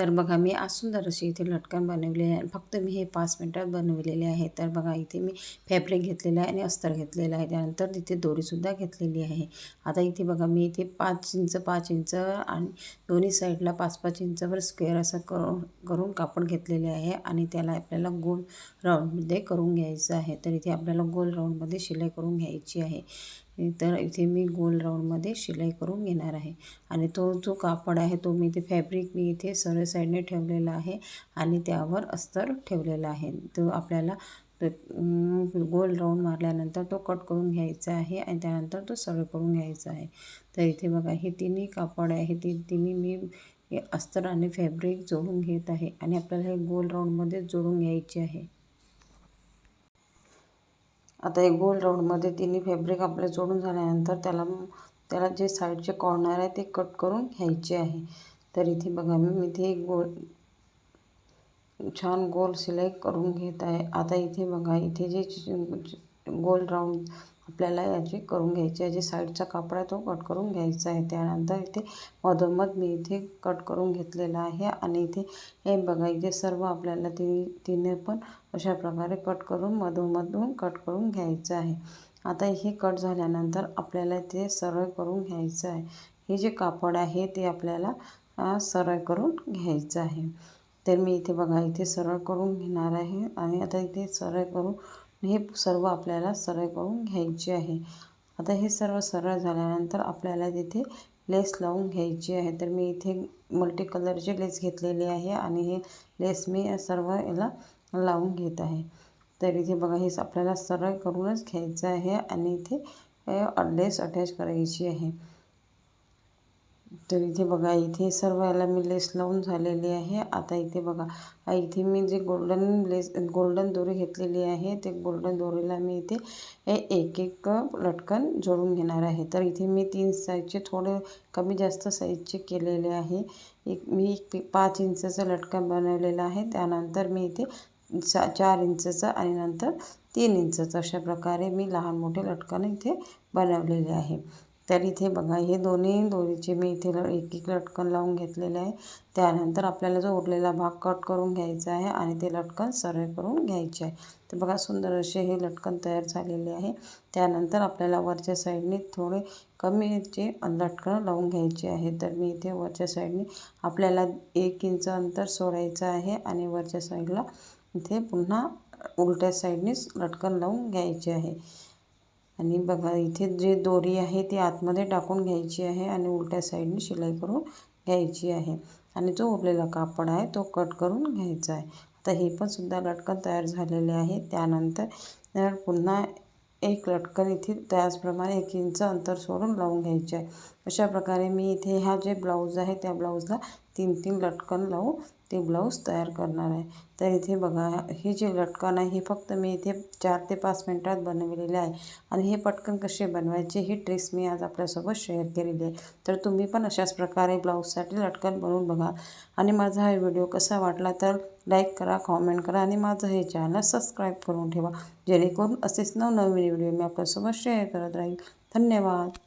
तर बघा मी आज सुंदर अशी इथे लटकन बनवले आहे फक्त मी हे पाच मिनटात बनवलेले आहे. तर बघा इथे मी फॅब्रिक घेतलेलं आहे आणि अस्तर घेतलेलं आहे. त्यानंतर तिथे दोरीसुद्धा घेतलेली आहे. आता इथे बघा मी इथे पाच इंच पाच इंच आणि दोन्ही साईडला पाच पाच इंचवर स्क्वेअर असं करून करून कापड घेतलेले आहे आणि त्याला आपल्याला गोल राऊंडमध्ये करून घ्यायचं आहे. तर इथे आपल्याला गोल राऊंडमध्ये शिलाई करून घ्यायची आहे. तर इथे मी गोल राऊंडमध्ये शिलाई करून घेणार आहे. आणि तो जो कापड आहे तो मी इथे फॅब्रिक मी इथे सरळ साईडने ठेवलेला आहे आणि त्यावर अस्तर ठेवलेला आहे. तो आपल्याला गोल राऊंड मारल्यानंतर तो कट करून घ्यायचा आहे आणि त्यानंतर तो सरळ करून घ्यायचा आहे. तर इथे बघा हे तिन्ही कापड आहे ती तिन्ही मी अस्तर आणि फॅब्रिक जोडून घेत आहे आणि आपल्याला हे गोल राऊंडमध्ये जोडून घ्यायचे आहे. आता एक गोल राऊंडमध्ये तिन्ही फॅब्रिक आपले जोडून झाल्यानंतर त्याला त्याला जे साईडचे कॉर्नर आहे ते कट करून घ्यायचे आहे. तर इथे बघा मी इथे एक गोल छान गोल सिलाई करून घेत आहे. आता इथे बघा इथे जे गोल राऊंड आपल्याला याची करून घ्यायची आहे. जे साईडचा कापड आहे तो कट करून घ्यायचा आहे. त्यानंतर इथे मधोमध मी इथे कट करून घेतलेला आहे. आणि इथे हे बघा इथे सर्व आपल्याला ती तिने पण अशा प्रकारे कट करून मधोमधून कट करून घ्यायचं आहे. आता हे कट झाल्यानंतर आपल्याला ते सरळ करून घ्यायचं आहे. हे जे कापड आहे ते आपल्याला सरळ करून घ्यायचं आहे. तर मी इथे बघा इथे सरळ करून घेणार आहे. आणि आता इथे सरळ करून हे सर्व आपल्याला सरळ करून घ्यायचे आहे. आता हे सर्व सरळ झाल्यानंतर आपल्याला तिथे लेस लावून घ्यायची आहे. तर मी इथे मल्टी कलरची लेस घेतलेली आहे आणि हे लेस मी सर्व याला लावून घेत आहे. तर इथे बघा हे आपल्याला सरळ करूनच घ्यायचं आहे आणि इथे लेस अटॅच करायची आहे. तर इथे बघा इथे सर्व याला मी लेस लावून झालेली आहे. आता इथे बघा इथे मी जे गोल्डन लेस गोल्डन दोरी घेतलेली आहे ते गोल्डन दोरीला मी इथे एक एक लटकन जोडून घेणार आहे. तर इथे मी तीन साईजचे थोडे कमी जास्त साईजचे केलेले आहे. एक मी एक पाच इंचचं लटकन बनवलेलं आहे. त्यानंतर मी इथे चा चार इंचचं आणि नंतर तीन इंचचं अशा प्रकारे मी लहान मोठे लटकन इथे बनवलेले आहे. तर इथे बघा हे दोन्ही दोरीचे मी इथे एक एक लटकन लावून घेतलेले आहे. त्यानंतर आपल्याला जो उरलेला भाग कट करून घ्यायचा आहे आणि ते लटकन सरळ करून घ्यायचे आहे. तर बघा सुंदर असे हे लटकन तयार झालेले आहे. त्यानंतर आपल्याला वरच्या साईडने थोडे कमीचे लटकन लावून घ्यायचे आहे. तर मी इथे वरच्या साईडने आपल्याला एक इंच अंतर सोडायचं आहे आणि वरच्या साईडला इथे पुन्हा उलट्या साईडनेच लटकन लावून घ्यायचे आहे. आणि बघा इथे जे दोरी आहे ती आतमध्ये टाकून घ्यायची आहे आणि उलट्या साईडने शिलाई करून घ्यायची आहे. आणि जो उरलेला कापड आहे तो कट करून घ्यायचा आहे. आता हे पण सुद्धा लटकन तयार झालेले आहे. त्यानंतर पुन्हा एक लटकन इथे त्याचप्रमाणे एक इंच अंतर सोडून लावून घ्यायचे आहे. अशा प्रकारे मी इथे ह्या जे ब्लाऊज आहे त्या ब्लाऊजला तीन तीन लटकन लावून ते ब्लाऊज तयार करणार आहे. तर इथे बघा हे जे लटकन आहे हे फक्त मी इथे चार ते पाच मिनटात बनवलेले आहे. आणि हे पटकन कसे बनवायचे ही ट्रिक्स मी आज आपल्यासोबत शेअर केलेली आहे. तर तुम्ही पण अशाच प्रकारे ब्लाऊजसाठी लटकन बनवून बघा. आणि माझा हा व्हिडिओ कसा वाटला तर लाईक करा कॉमेंट करा आणि माझं हे चॅनल सबस्क्राईब करून ठेवा. जेणेकरून असेच नवनवीन व्हिडिओ मी आपल्यासोबत शेअर करत राहील धन्यवाद.